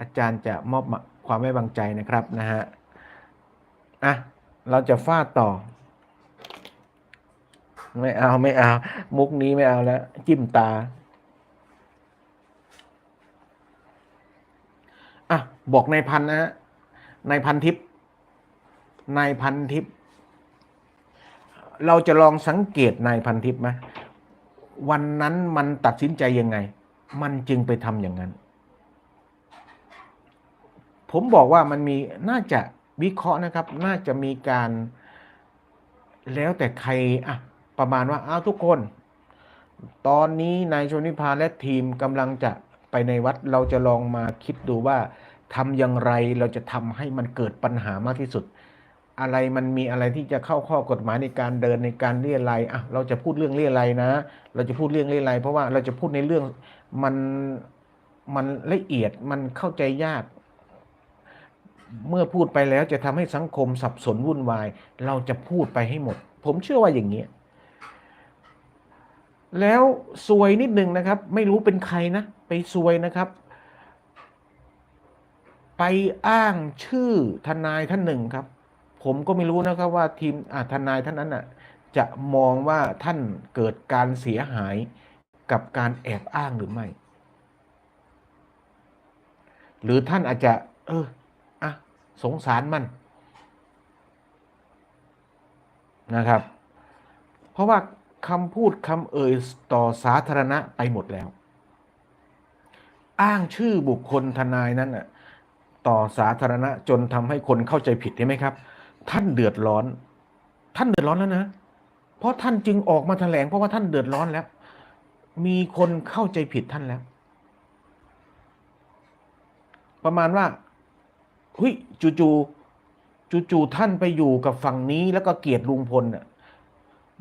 อาจารย์จะมอบความไว้วางใจนะครับนะฮะอะเราจะฟาดต่อ ไม่เอาไม่เอา มุกนี้ไม่เอาแล้ว จิ้มตาอะบอกนายพันนะฮะนายพันทิพย์นายพันทิพย์เราจะลองสังเกตนายพันทิพย์ไหมวันนั้นมันตัดสินใจยังไง มันจึงไปทำอย่างนั้น ผมบอกว่ามันมีน่าจะวิเคราะห์นะครับ น่าจะมีการแล้วแต่ใครอะประมาณว่าอ้าวทุกคน ตอนนี้นายชนิพาและทีมกำลังจะไปในวัดเราจะลองมาคิดดูว่าทำอย่างไรเราจะทำให้มันเกิดปัญหามากที่สุด อะไรมันมีอะไรที่จะเข้าข้อกฎหมายในการเดินในการเรียอะไรยอะเราจะพูดเรื่องเรียอะไรยนะ เราจะพูดเรื่องเรียอะไรยเพราะว่าเราจะพูดในเรื่องมันมันละเอียดมันเข้าใจยาก เมื่อพูดไปแล้วจะทำให้สังคมสับสนวุ่นวาย เราจะพูดไปให้หมด ผมเชื่อว่าอย่างนี้ แล้วซวยนิดนึงนะครับ ไม่รู้เป็นใครนะ ไปซวยนะครับ ไปอ้างชื่อทนายท่านหนึ่งครับ ผมก็ไม่รู้นะครับว่าทีมอาทนายท่านนั้นน่ะ จะมองว่าท่านเกิดการเสียหายกับการแอบอ้างหรือไม่ หรือท่านอาจจะ เออ สงสารมันนะครับ เพราะว่าคำพูดคำเอ่ยต่อสาธารณะไปหมดแล้ว อ้างชื่อบุคคลทนายนั้นน่ะต่อสาธารณะจนทำให้คนเข้าใจผิดใช่ไหมครับ ท่านเดือดร้อน ท่านเดือดร้อนแล้วนะ เพราะท่านจึงออกมาแถลงเพราะว่าท่านเดือดร้อนแล้ว มีคนเข้าใจผิดท่านแล้ว ประมาณว่า เฮ้ยจู่ๆจู่ๆท่านไปอยู่กับฝั่งนี้แล้วก็เกลียดลุงพลน่ะ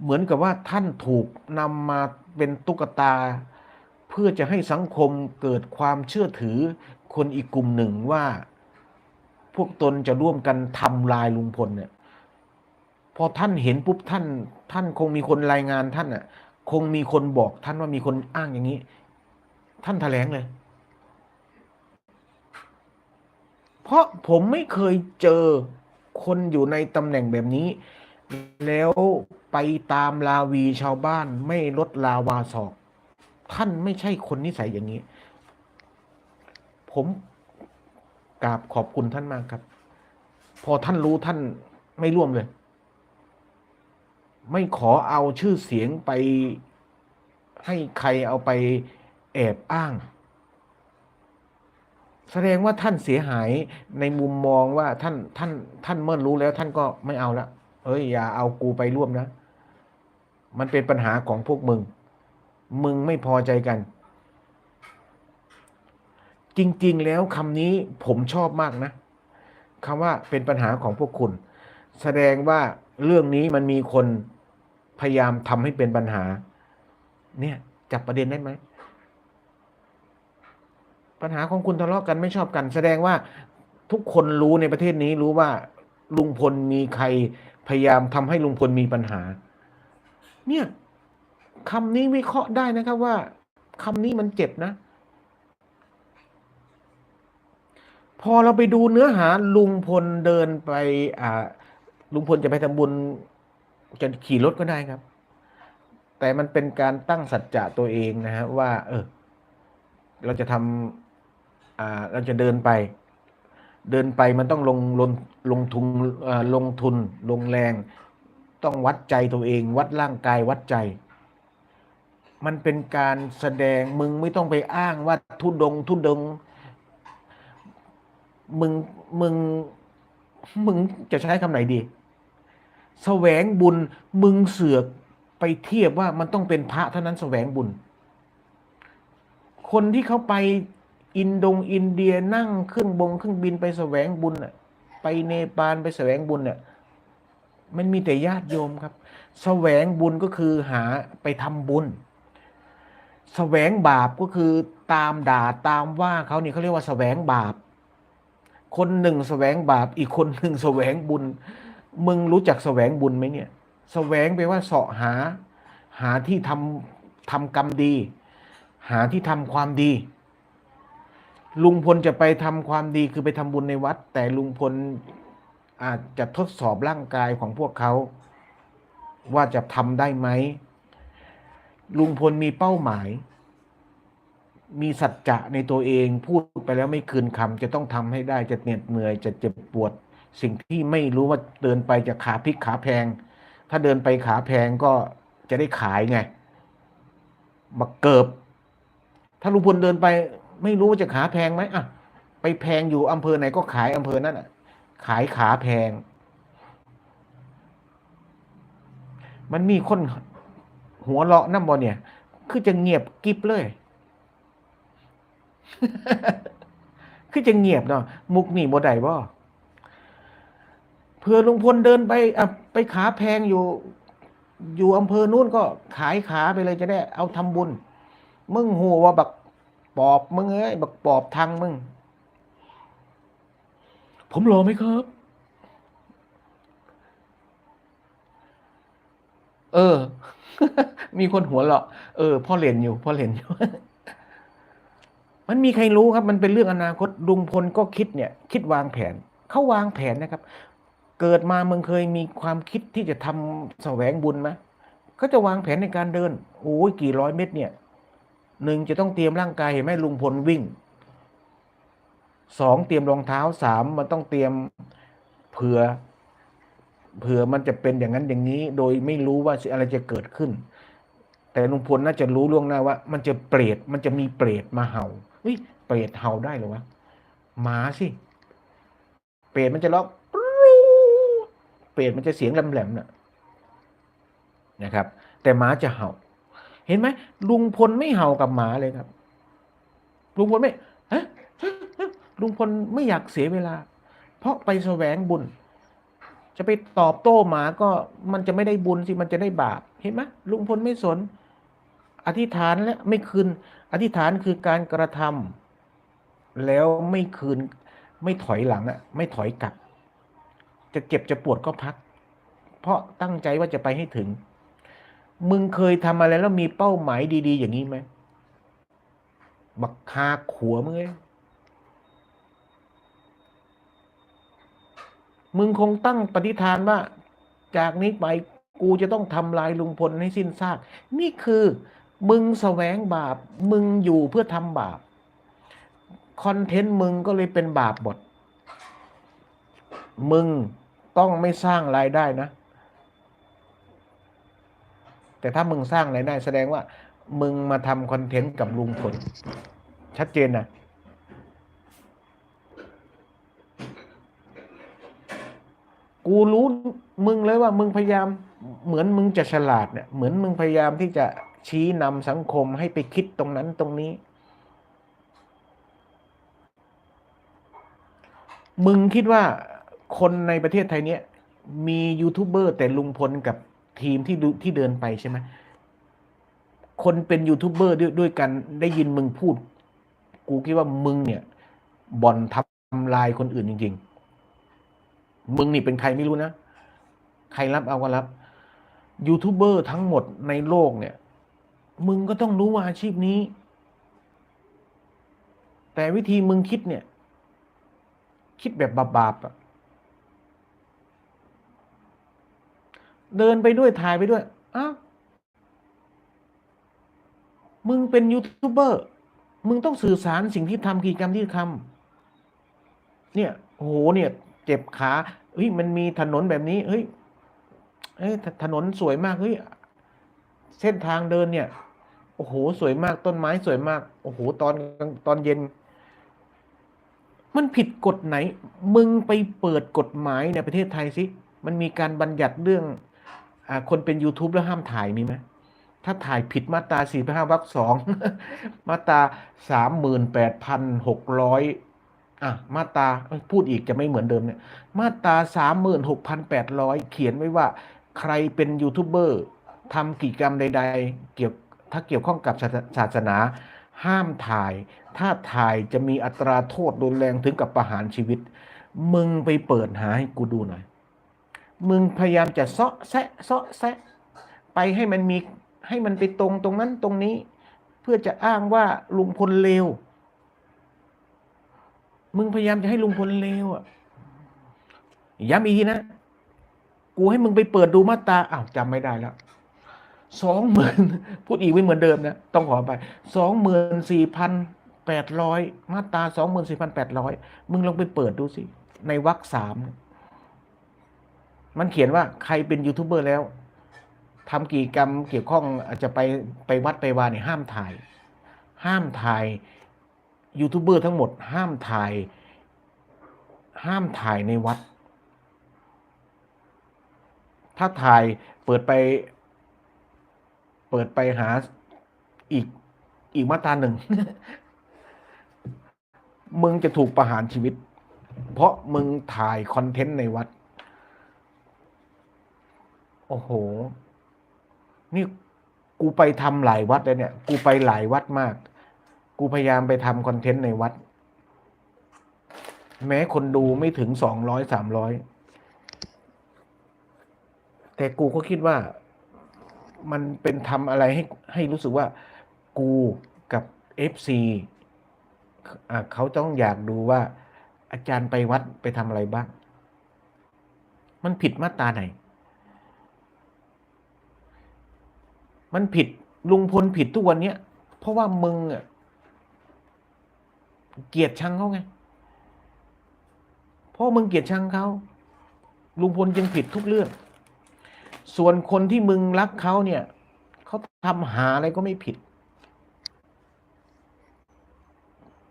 เหมือนกับว่าท่านถูกนำมาเป็นตุ๊กตา เพื่อจะให้สังคมเกิดความเชื่อถือคนอีกกลุ่มหนึ่งว่า พวกตนจะร่วมกันทำลายลุงพลเนี่ยพอท่านเห็นปุ๊บท่าน ท่านคงมีคนรายงานท่านอะ คงมีคนบอกท่านว่ามีคนอ้างอย่างนี้ ท่านแถลงเลย เพราะผมไม่เคยเจอคนอยู่ในตำแหน่งแบบนี้ แล้วไปตามลาวีชาวบ้านไม่ลดลาวาศอก ท่านไม่ใช่คนนิสัยอย่างนี้ ผมกราบขอบคุณท่านมากครับ พอท่านรู้ท่านไม่ร่วมเลย ไม่ขอเอาชื่อเสียงไปให้ใครเอาไปแอบอ้าง แสดงว่าท่านเสียหายในมุมมองว่าท่านท่านท่านเมื่อรู้แล้วท่านก็ไม่เอาละเอ้ยอย่าเอากูไปร่วมนะ มันเป็นปัญหาของพวกมึง มึงไม่พอใจกัน จริง ๆ แล้วคำนี้ผมชอบมากนะคำว่าเป็นปัญหาของพวกคุณ แสดงว่าเรื่องนี้มันมีคนพยายามทำให้เป็นปัญหา เนี่ยจับประเด็นได้ไหม ปัญหาของคุณทะเลาะกันไม่ชอบกัน แสดงว่าทุกคนรู้ในประเทศนี้รู้ว่าลุงพลมีใครพยายามทำให้ลุงพลมีปัญหา เนี่ยคำนี้วิเคราะห์ได้นะครับว่าคำนี้มันเจ็บนะ พอเราไปดูเนื้อหาลุงพลเดินไป อ่า ลุงพลจะไปทำบุญจะขี่รถก็ได้ครับ แต่มันเป็นการตั้งสัจจะตัวเองนะฮะว่า เออ เราจะทำ อ่าเราจะเดินไป เดินไปมันต้องลงลงลงทุนลงทุนลงแรง ต้องวัดใจตัวเอง วัดร่างกายวัดใจ มันเป็นการแสดงมึงไม่ต้องไปอ้างว่าทุดงทุดง มึงมึงมึงจะใช้คำไหนดีแสวงบุญมึงเสือกไปเทียบว่ามันต้องเป็นพระเท่านั้นแสวงบุญ คนที่เขาไป อินโดงอินเดียนั่งเครื่องบงเครื่องบินไปแสวงบุญน่ะ ไปเนปาลไปแสวงบุญเนี่ยมันมีแต่ญาติโยมครับแสวงบุญก็คือหาไปทำบุญแสวงบาปก็คือตามด่าตามว่าเขาเนี่ยเขาเรียกว่าแสวงบาป คนหนึ่งแสวงบาป อีกคนหนึ่งแสวงบุญ มึงรู้จักแสวงบุญไหมเนี่ยแสวงไปลว่าเสาะหา หาที่ทำทำกรรมดี หาที่ทำความดี ลุงพลจะไปทำความดีคือไปทำบุญในวัด แต่ลุงพลอาจจะทดสอบร่างกายของพวกเขา ว่าจะทำได้ไหมลุงพลมีเป้าหมาย มีสัจจะในตัวเองพูดไปแล้วไม่คืนคำจะต้องทำให้ได้จะเหน็ดเหนื่อย จะเจ็บปวด สิ่งที่ไม่รู้ว่าเดินไปจะขาพลิกขาแพง ถ้าเดินไปขาแพงก็จะได้ขายไงบักเกิบ ถ้าลุงพลเดินไป ไม่รู้ว่าจะขาแพงไหมอะ ไปแพงอยู่อำเภอไหนก็ขายอำเภอนั้นอะ ขายขาแพง มันมีคนหัวเราะน้ำบอเนี่ย คือจะเงียบกิบเลย คือจะเงียบเนาะมุกนี่บ่ได้บ่เพื่อลุงพลเดินไปอะไปขาแพงอยู่ อยู่อำเภอนู้นก็ขายขาไปเลยจะได้เอาทำบุญ มึงหัวว่าบัก ปอบมึงเอ้ยบักปอบทางมึง ผมรอไหมครับ เออ มีคนหัวเราะเออพ่อเรียนอยู่พ่อเรียนอยู่ มันมีใครรู้ครับ มันเป็นเรื่องอนาคตลุงพลก็คิดเนี่ย คิดวางแผนเขาวางแผนนะครับ เกิดมามึงเคยมีความคิดที่จะทำแสวงบุญไหมเขาจะวางแผนในการเดินโอ้ยกี่ร้อยเมตรเนี่ย หนึ่งจะต้องเตรียมร่างกายเห็นไหมลุงพลวิ่งสองเตรียมรองเท้าสามมันต้องเตรียมเผื่อเผื่อมันจะเป็นอย่างนั้นอย่างนี้ โดยไม่รู้ว่าอะไรจะเกิดขึ้น แต่ลุงพลน่าจะรู้ล่วงหน้าว่า มันจะเปรตมันจะมีเปรตมาเห่าเฮ้ยเปรตเห่าได้หรอวะหมาสิเปรตมันจะร้องเปรตมันจะเสียงแหลมๆน่ะนะครับ แต่หมาจะเห่า เห็นไหมลุงพลไม่เห่ากับหมาเลยครับ ลุงพลไม่ฮะลุงพลไม่อยากเสียเวลา เพราะไปแสวงบุญ จะไปตอบโต้หมาก็มันจะไม่ได้บุญสิมันจะได้บาปเห็นไหมลุงพลไม่สน อธิษฐานแล้วไม่คืน อธิษฐานคือการกระทำแล้วไม่คืน ไม่ถอยหลังอะไม่ถอยกลับ จะเจ็บจะปวดก็พัก เพราะตั้งใจว่าจะไปให้ถึง มึงเคยทำอะไรแล้วมีเป้าหมายดี ๆ อย่างนี้ไหมบักคาขัวมึงเอ้มึงคงตั้งปฏิฐานว่า จากนี้ไปกูจะต้องทำลายลุงพลให้สิ้นซาก นี่คือ มึงแสวงบาป มึงอยู่เพื่อทำบาป คอนเทนต์มึงก็เลยเป็นบาปหมด มึงต้องไม่สร้างรายได้นะ แต่ถ้ามึงสร้างรายได้แสดงว่า มึงมาทำคอนเทนต์กับลุงพลชัดเจนนะกูรู้มึงเลยว่ามึงพยายามเหมือนมึงจะฉลาดเนี่ยเหมือนมึงพยายามที่จะชี้นำสังคมให้ไปคิดตรงนั้นตรงนี้ มึงคิดว่าคนในประเทศไทยเนี้ยมียูทูบเบอร์แต่ลุงพลกับ ทีมที่ที่เดินไปใช่ไหมคนเป็นยูทูบเบอร์ด้วยด้วยกันได้ยินมึงพูด กูคิดว่ามึงเนี่ยบ่อนทำลายคนอื่นจริง ๆ มึงนี่เป็นใครไม่รู้นะ ใครรับเอาก็รับยูทูบเบอร์ทั้งหมดในโลกเนี่ย มึงก็ต้องรู้ว่าอาชีพนี้ แต่วิธีมึงคิดเนี่ย คิดแบบบาปๆอะ เดินไปด้วยถ่ายไปด้วยอ้าวมึงเป็นยูทูบเบอร์มึงต้องสื่อสารสิ่งที่ทำกิจกรรมที่ทำเนี่ยโหเนี่ย เจ็บขาเฮ้ยมันมีถนนแบบนี้เฮ้ยเอ้ยถนนสวยมากเฮ้ยเส้นทางเดินเนี่ยโอ้โหสวยมากต้นไม้สวยมากโอ้โหตอนตอนเย็น มันผิดกฎไหน มึงไปเปิดกฎหมายในประเทศไทยสิ มันมีการบัญญัติเรื่อง คนเป็น YouTube แล้วห้ามถ่ายมีไหมถ้าถ่ายผิดมาตราสี่ห้าวรรคสองมาตราสามหมื่นแปดพันหกร้อยอะ มาตราพูดอีกจะไม่เหมือนเดิมเนี่ย มาตราสามหมื่นหกพันแปดร้อยเขียนไว้ว่า ใครเป็นยูทูบเบอร์ทำกิจกรรมใด ๆ เกี่ยวถ้าเกี่ยวข้องกับศาสนา ห้ามถ่าย ถ้าถ่ายจะมีอัตราโทษรุนแรงถึงกับประหารชีวิต มึงไปเปิดหาให้กูดูหน่อย มึงพยายามจะเซาะแซะเซาะแซะไปให้มันมีให้มันไปตรงตรงนั้นตรงนี้ เพื่อจะอ้างว่าลุงพลเลวมึงพยายามจะให้ลุงพลเลวอะย้ำอีกทีนะ กูให้มึงไปเปิดดูมาตาอ้าวจำไม่ได้แล้วสองหมื่นพูดอีกไม่เหมือนเดิมนะ ต้องขอไปสองหมื่นสี่พันแปดร้อยมาตาสองหมื่นสี่พันแปดร้อยมึงลองไปเปิดดูสิ ในวรรคสาม มันเขียนว่าใครเป็นยูทูบเบอร์แล้วทำกี่กรรมเกี่ยวข้องอาจจะไปไปวัดไปวาเนี่ยห้ามถ่าย ห้ามถ่ายยูทูบเบอร์ทั้งหมด ห้ามถ่าย ห้ามถ่ายในวัด ถ้าถ่ายเปิดไป เปิดไปหาอีกอีกมาตราหนึ่งมึงจะถูกประหารชีวิต เพราะมึงถ่ายคอนเทนต์ในวัด โอ้โห นี่กูไปทำหลายวัดเลยเนี่ย กูไปหลายวัดมาก กูพยายามไปทำคอนเทนต์ในวัด แม้คนดูไม่ถึงสองร้อยสามร้อยแต่กูก็คิดว่า มันเป็นทำอะไรให้ให้รู้สึกว่า กูกับ FC อะเขาต้องอยากดูว่า อาจารย์ไปวัดไปทำอะไรบ้าง มันผิดมาตราไหน มันผิดลุงพลผิดทุกวันเนี้ยเพราะว่ามึงอะเกลียดชังเขาไงเพราะมึงเกลียดชังเขาลุงพลจึงผิดทุกเรื่อง ส่วนคนที่มึงรักเขาเนี่ยเขาทำหาอะไรก็ไม่ผิด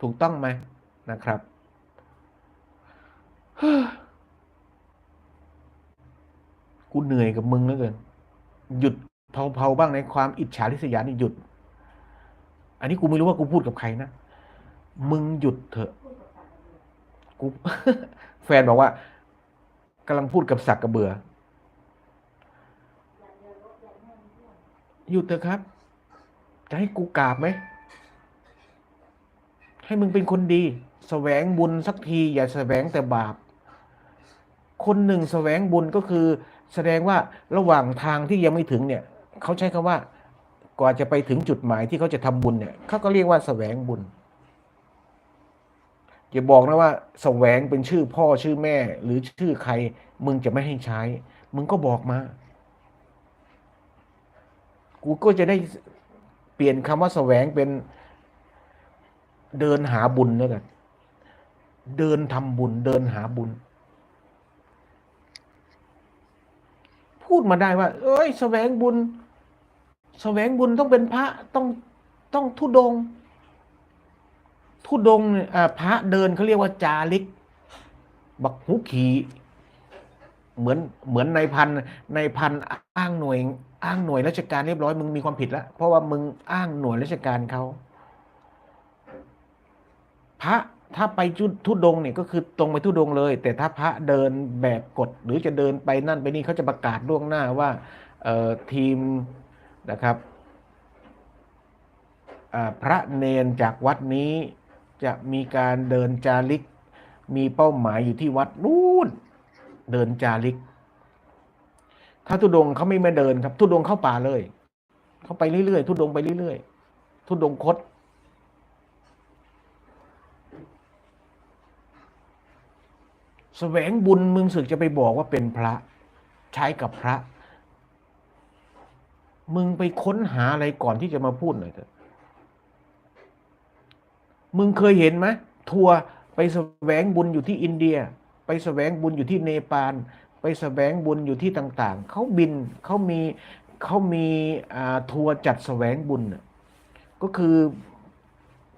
ถูกต้องไหมนะครับกูเหนื่อยกับมึงเหลือเกิน หยุด เผาๆบ้างในความอิจฉาริษยานี่หยุด อันนี้กูไม่รู้ว่ากูพูดกับใครนะ มึงหยุดเถอะ กู แฟนบอกว่ากำลังพูดกับสักกระเบือ หยุดเถอะครับ จะให้กูกราบไหม ให้มึงเป็นคนดีแสวงบุญสักที อย่าแสวงแต่บาป คนหนึ่งแสวงบุญก็คือแสดงว่าระหว่างทางที่ยังไม่ถึงเนี่ย เขาใช้คำว่ากว่าจะไปถึงจุดหมายที่เขาจะทำบุญเนี่ยเขาก็เรียกว่าแสวงบุญอย่าบอกนะว่าสแสวงเป็นชื่อพ่อชื่อแม่ หรือชื่อใคร มึงจะไม่ให้ใช้ มึงก็บอกมา กูก็จะได้เปลี่ยนคำว่าแสวงเป็นเดินหาบุญแล้วกัน เดินทำบุญ เดินหาบุญ พูดมาได้ว่า เอ้ยแสวงบุญ แสวงบุญต้องเป็นพระต้องต้องทุดง ทุดงเนี่ยพระเดินเขาเรียกว่าจาริก บักหุขีเหมือนเหมือนในายพันในายพันอ้างหน่วย อ้างหน่วยราชการเรียบร้อยมึงมีความผิดแล้วเพราะว่ามึงอ้างหน่วยราชการเขาพระถ้าไปจุดทุดงเนี่ยก็คือตรงไปทุดงเลย แต่ถ้าพระเดินแบบกฎหรือจะเดินไปนั่นไปนี่เขาจะประกาศล่วงหน้าว่าเออทีม นะครับพระเนนจากวัดนี้จะมีการเดินจาริก มีเป้าหมายอยู่ที่วัดนู่นเดินจาริก ถ้าทุดงเขาไม่มาเดินครับ ทุดงเข้าป่าเลย เขาไปเรื่อยๆทุดงไปเรื่อยๆทุดงค์คดแสวงบุญมึงสึกจะไปบอกว่าเป็นพระ ใช้กับพระ มึงไปค้นหาอะไรก่อนที่จะมาพูดหน่อยเถอะ มึงเคยเห็นไหมทัวร์ไปแสวงบุญอยู่ที่อินเดีย ไปแสวงบุญอยู่ที่เนปาล ไปแสวงบุญอยู่ที่ต่าง ๆ เขาบินเขามีเขามีอ่าทัวร์จัดแสวงบุญ ก็คือ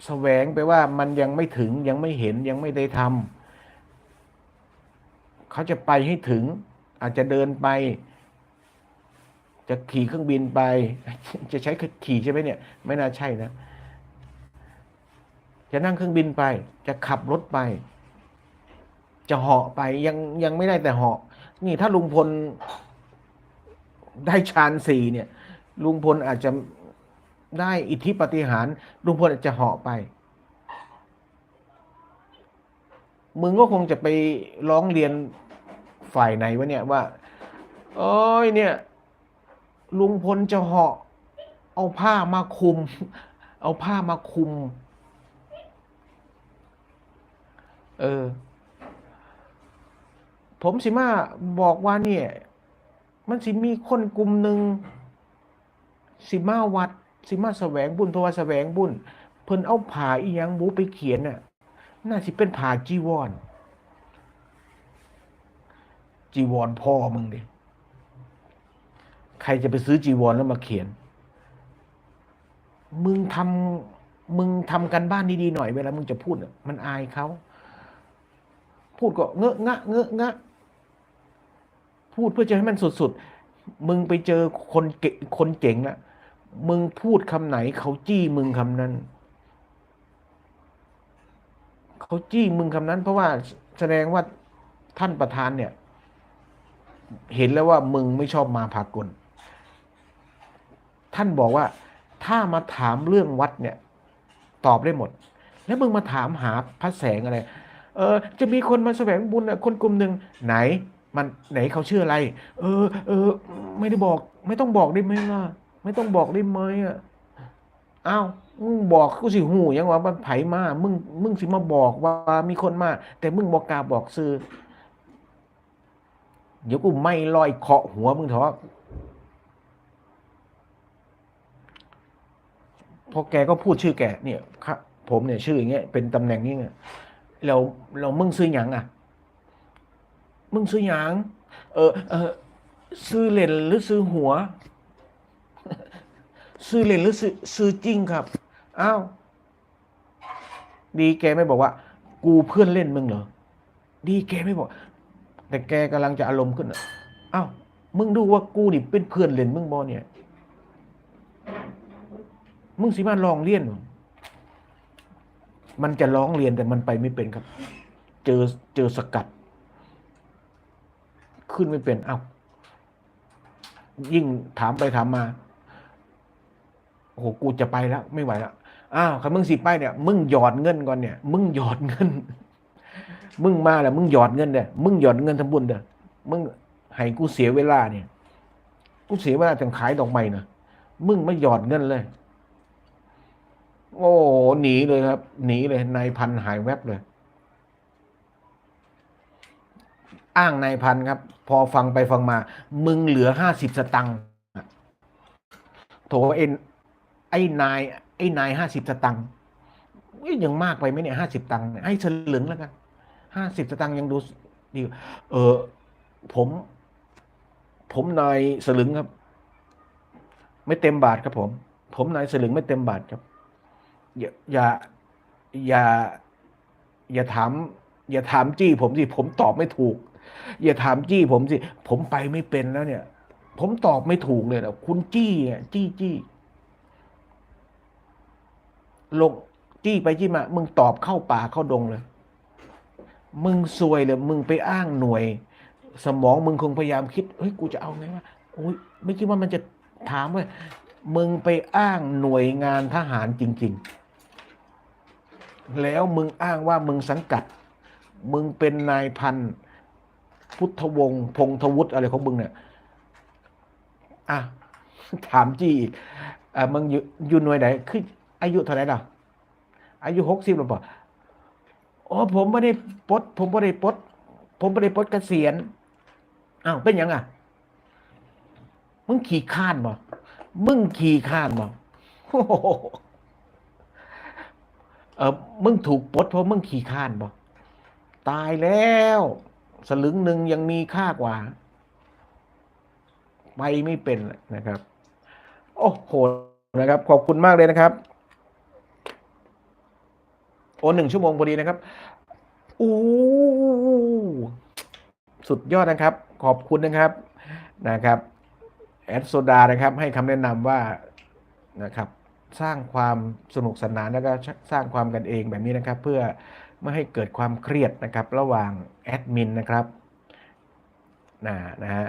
แสวงไปว่ามันยังไม่ถึงยังไม่เห็นยังไม่ได้ทำเขาจะไปให้ถึงอาจจะเดินไป จะขี่เครื่องบินไป จะใช้ขี่ใช่ไหมเนี่ย ไม่น่าใช่นะ จะนั่งเครื่องบินไป จะขับรถไป จะเหาะไปยังยังไม่ได้แต่เหาะ นี่ถ้าลุงพลได้ฌานสี่เนี่ย ลุงพลอาจจะได้อิทธิปฏิหารลุงพลอาจจะเหาะไป มึงก็คงจะไปร้องเรียนฝ่ายไหนวะเนี่ยว่าเอ้ยเนี่ย ลุงพลจะเหาะ เอาผ้ามาคุม เอาผ้ามาคุม เออ ผมสิมาบอกว่าเนี่ย มันสิมีคนกลุ่มหนึ่งสิมาวัด สิมาแสวงบุญเพราะว่าแสวงบุญ เพิ่นเอาผ่าอีหยังบูไปเขียนน่ะ น่าสิเป็นผ่าจีวรจีวรพ่อมึงดิ ใครจะไปซื้อจีวรแล้วมาเขียน มึงทำมึงทำกันบ้านดีๆหน่อยเวลามึงจะพูดมันอายเขาพูดก็เงอะงะเงอะงะพูดเพื่อจะให้มันสุดๆ มึงไปเจอคนเก่งคนเจ๋งละมึงพูดคำไหนเขาจี้มึงคำนั้น เขาจี้มึงคำนั้น เพราะว่าแสดงว่าท่านประธานเนี่ย เห็นแล้วว่ามึงไม่ชอบมาพากล ท่านบอกว่า ถ้ามาถามเรื่องวัดเนี่ยตอบได้หมด แล้วมึงมาถามหาพระแสงอะไร เออ จะมีคนมาแสวงบุญน่ะคนกลุ่มหนึ่งไหน มันไหนเขาชื่ออะไร เออ เออ ไม่ได้บอก ไม่ต้องบอกได้ไหมล่ะไม่ต้องบอกได้ไหมอะอ้าวมึงบอกกูสิหูยังว่ามันไผมามึงมึงสิมาบอกว่ามีคนมา แต่มึงบอกกล้าบอกซื้อเดี๋ยวกูไม่ลอยเคาะหัวมึงเถอะ พอแกก็พูดชื่อแกเนี่ยครับผมเนี่ยชื่ออย่างเงี้ยเป็นตำแหน่งนี้เราเรามึงซื้อหยังอะ มึงซื้อหยังเออเออซื้อเล่นหรือซื้อหัว ซื้อเล่นหรือซื้อซื้อจริงครับอ้าวดีแกไม่บอกว่า กูเพื่อนเล่นมึงเหรอดีแกไม่บอก แต่แกกำลังจะอารมณ์ขึ้นอ้าวมึงดูว่ากูนี่เป็นเพื่อนเล่นมึงบอเนี่ย มึงสิมาลองเรียน มันจะร้องเรียนแต่มันไปไม่เป็นครับ เจอเจอสกัด ขึ้นไม่เป็น เอ้า ยิ่งถามไปถามมา โอ้โห กูจะไปแล้ว ไม่ไหวแล้ว อ้าวคันมึงสิไปเนี่ย มึงหยอดเงินก่อนเนี่ย มึงหยอดเงิน มึงมาแล้ว มึงหยอดเงินเด้อมึงหยอดเงินทำบุญเด้อมึงให้กูเสียเวลาเนี่ย กูเสียเวลาจังขายดอกไม้นะมึงไม่หยอดเงินเลย โอ้โหหนีเลยครับ หนีเลยนายพันหายแวบเลย อ้างนายพันครับ พอฟังไปฟังมา มึงเหลือห้าสิบสตังค์โถเอ็นไอ้นายไอ้นายห้าสิบสตังค์ยังมากไปไหมเนี่ยห้าสิบตังค์ให้สลึงแล้วกันห้าสิบสตังค์ยังดูดีเออผม ผมนายสลึงครับ ไม่เต็มบาทครับผม ผมนายสลึงไม่เต็มบาทครับ อย่าอย่าอย่าอย่าถามอย่าถามจี้ผมสิผมตอบไม่ถูก อย่าถามจี้ผมสิผมไปไม่เป็นแล้วเนี่ย ผมตอบไม่ถูกเลยนะคุณจี้เนี่ยจี้จี้ลงจี้ไปจี้มา มึงตอบเข้าป่าเข้าดงเลย มึงซวยเลยมึงไปอ้างหน่วย สมองมึงคงพยายามคิดเฮ้ยกูจะเอาไงวะโอ้ยไม่คิดว่ามันจะถามว่ามึงไปอ้างหน่วยงานทหารจริง ๆ แล้วมึงอ้างว่ามึงสังกัด มึงเป็นนายพันพุทธวงศ์พงทวุฒิอะไรของมึงเนี่ยอะถามจี้อีกอะมึงอยู่อยู่หน่วยไหนคืออายุเท่าไหร่ล่ะ อายุหกสิบหรือเปล่าอ๋อผมไม่ได้ปลดผมไม่ได้ปลดผมไม่ได้ปลดเกษียณอ้าวเป็นยังอะมึงขี่ข้านบ่มึงขี่ข้านบ่ เออมึงถูกปลดเพราะมึงขี่ข้านบ่ตายแล้ว สลึงหนึ่งยังมีค่ากว่า ไปไม่เป็นนะครับ โอ้โหนะครับ ขอบคุณมากเลยนะครับ โอ้หนึ่งชั่วโมงพอดีนะครับอู้สุดยอดนะครับ ขอบคุณนะครับนะครับแอดโซดานะครับ ให้คำแนะนำว่านะครับ สร้างความสนุกสนานแล้วก็สร้างความกันเองแบบนี้นะครับ เพื่อไม่ให้เกิดความเครียดนะครับระหว่างแอดมินนะครับนะนะฮะ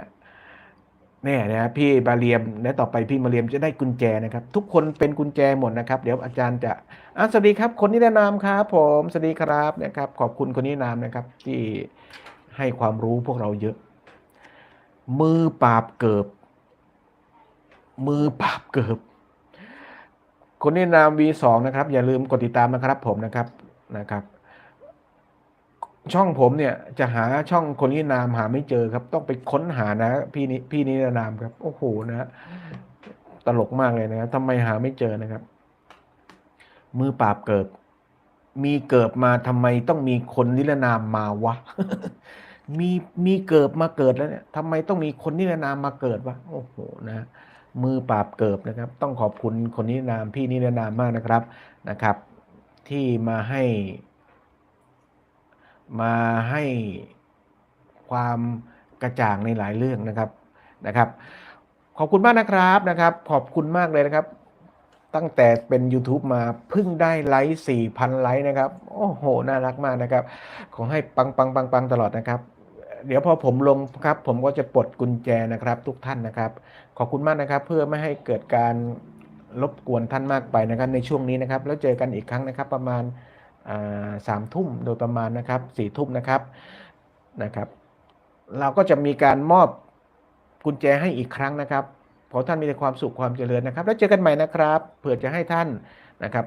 เนี่ยนะพี่มาเรียมและต่อไปพี่มาเรียมจะได้กุญแจนะครับ ทุกคนเป็นกุญแจหมดนะครับ เดี๋ยวอาจารย์จะอะสวัสดีครับ คนนี้แนะนำครับผมสวัสดีครับนะครับ ขอบคุณคนนี้นามนะครับ ที่ให้ความรู้พวกเราเยอะ มือปราบเกิบ มือปราบเกิบ คนนี้นาม V2 นะครับ อย่าลืมกดติดตามนะครับผมนะครับนะครับ ช่องผมเนี่ยจะหาช่องคนนิรนามหาไม่เจอครับ ต้องไปค้นหานะพี่นิพี่นิรนามครับ โอ้โหนะตลกมากเลยนะครับทำไมหาไม่เจอนะครับ มือปราบเกิด มีเกิดมาทำไมต้องมีคนนิรนามมาวะมีมีเกิดมาเกิดแล้วเนี่ยทำไมต้องมีคนนิรนามมาเกิดวะโอ้โหนะ มือปราบเกิบนะครับ ต้องขอบคุณคนนิรนามพี่นิรนามมากนะครับนะครับ ที่มาให้ มาให้ความกระจ่างในหลายเรื่องนะครับนะครับ ขอบคุณมากนะครับนะครับ ขอบคุณมากเลยนะครับ ตั้งแต่เป็น YouTube มาเพิ่งได้ไลค์4,000 ไลค์นะครับ โอ้โห น่ารักมากนะครับ ขอให้ปังปังปังปังตลอดนะครับ เดี๋ยวพอผมลงครับ ผมก็จะปลดกุญแจนะครับ ทุกท่านนะครับ ขอบคุณมากนะครับ เพื่อไม่ให้เกิดการรบกวนท่านมากไปนะครับในช่วงนี้นะครับ แล้วเจอกันอีกครั้งนะครับ ประมาณสามทุ่มโดยประมาณนะครับสี่ทุ่มนะครับนะครับ เราก็จะมีการมอบกุญแจให้อีกครั้งนะครับขอท่านมีแต่ความสุขความเจริญนะครับ แล้วเจอกันใหม่นะครับเผื่อจะให้ท่านนะครับ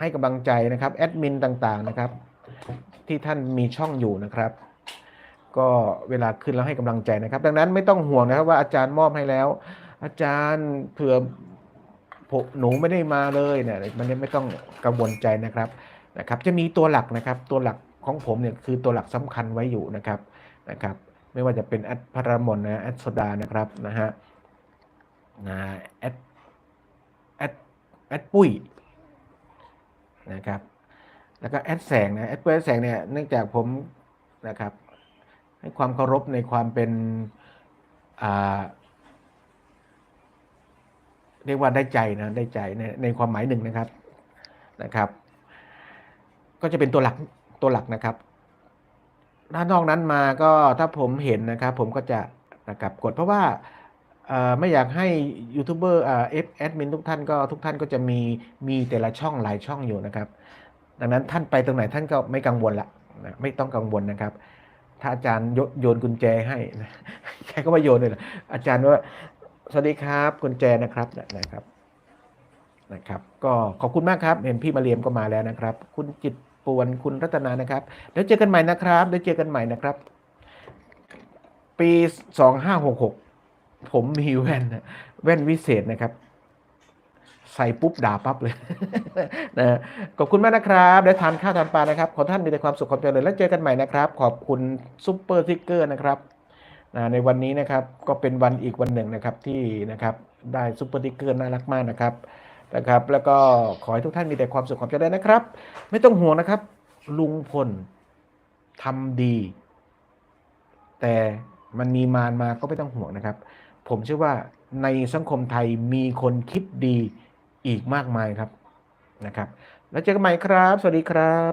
ให้กำลังใจนะครับแอดมินต่างๆนะครับ ที่ท่านมีช่องอยู่นะครับ ก็เวลาขึ้นแล้วให้กำลังใจนะครับ ดังนั้นไม่ต้องห่วงนะครับว่าอาจารย์มอบให้แล้ว อาจารย์เผื่อผมหนูไม่ได้มาเลยเนี่ยมันไม่ต้องกังวลใจนะครับนะครับ จะมีตัวหลักนะครับตัวหลักของผมเนี่ยคือตัวหลักสำคัญไว้อยู่นะครับนะครับ ไม่ว่าจะเป็นแอดพารามอนนะแอดโซดานะครับนะฮะนะแอดแอดแอดปุ้ยนะครับแล้วก็แอดแสงนะแอดปุ้ยแอดแสงเนี่ยเนื่องจากผมนะครับ ให้ความเคารพในความเป็นเรียกว่าได้ใจนะได้ใจในในความหมายหนึ่งนะครับนะครับ ก็จะเป็นตัวหลักตัวหลักนะครับถ้านอกนั้นมาก็ถ้าผมเห็นนะครับ ผมก็จะนะครับกดเพราะว่าไม่อยากให้ยูทูบเบอร์เอฟแอดมินทุกท่านก็ทุกท่านก็จะมีมีแต่ละช่องหลายช่องอยู่นะครับ ดังนั้นท่านไปตรงไหนท่านก็ไม่กังวลละไม่ต้องกังวลนะครับ ถ้าอาจารย์โยนกุญแจให้นะใครก็มาโยนเลยนะอาจารย์ว่าสวัสดีครับกุญแจนะครับนะครับนะครับ ก็ขอบคุณมากครับเห็นพี่มาเรียมก็มาแล้วนะครับ คุณจิตปวนคุณรัตนานะครับเดี๋ยวเจอกันใหม่นะครับเดี๋ยวเจอกันใหม่นะครับ ปีสองห้าหกหกผมมีแว่นแว่นวิเศษนะครับ ใส่ปุ๊บด่าปั๊บเลยนะขอบคุณมากนะครับได้ทานข้าวทานปลานะครับ ขอท่านมีแต่ความสุขความเจริญแล้วเจอกันใหม่นะครับ ขอบคุณซุปเปอร์ทิกเกอร์นะครับนะในวันนี้นะครับก็เป็นวันอีกวันหนึ่งนะครับที่นะครับได้ซุปเปอร์ทิกเกอร์น่ารักมากนะครับนะครับ แล้วก็ขอให้ทุกท่านมีแต่ความสุขความเจริญนะครับ ไม่ต้องห่วงนะครับ ลุงพลทำดี แต่มันมีมารมาก็ไม่ต้องห่วงนะครับ ผมเชื่อว่าในสังคมไทยมีคนคิดดี อีกมากมายครับนะครับ แล้วเจอกันใหม่ครับ สวัสดีครับ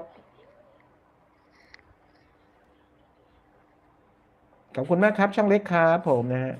ขอบคุณมากครับ ช่างเล็กครับผมนะฮะ